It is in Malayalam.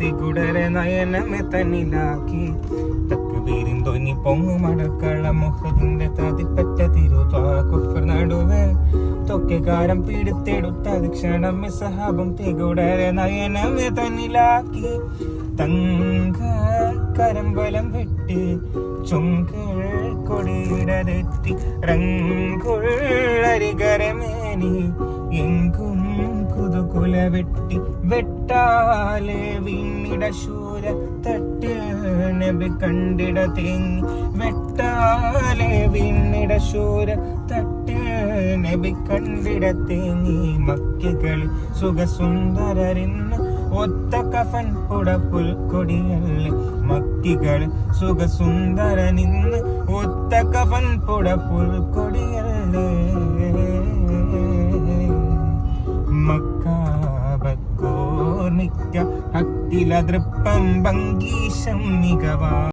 തികുടരെ നയനമെ തന്നിലാക്കി. തക്കുപേരും തൊനി പൊങ്ങു മടക്കള മുഖത്തിന്റെ തതിപ്പറ്റ തിരുത്വാക്കുഫർ നടുവെ. തൊക്കെക്കാരം പിടുത്തെടുത്തത് ക്ഷണം സഹാബം തികുടരെ നയനമെ തന്നിലാക്കി. തങ്ക കരമ്പലം വെട്ടി ചുങ്കൾ കൊടിയിടതെറ്റി റങ്കുള്ളരികരമേനി എങ്കും കുതുകുല വെട്ടി. വെട്ടാലെ വീണിട ശൂര തട്ടിൽ നബി കണ്ടിട തേങ്ങി വെട്ടാലെ വിണ്ണിട ശൂര തട്ടിൽ നബി കണ്ടിട തേങ്ങി മക്കികൾ സുഖസുന്ദരരിന്ന് ഒത്ത കഫൻ പുടപ്പുൽ കൊടിയല്ലേ മക്കികൾ സുഖസുന്ദരനിന്ന് ഒത്ത കഫൻ പുടപ്പുൽ കൊടിയല്ലേ ദൃപ്പം ഭംഗീശം മികവാ.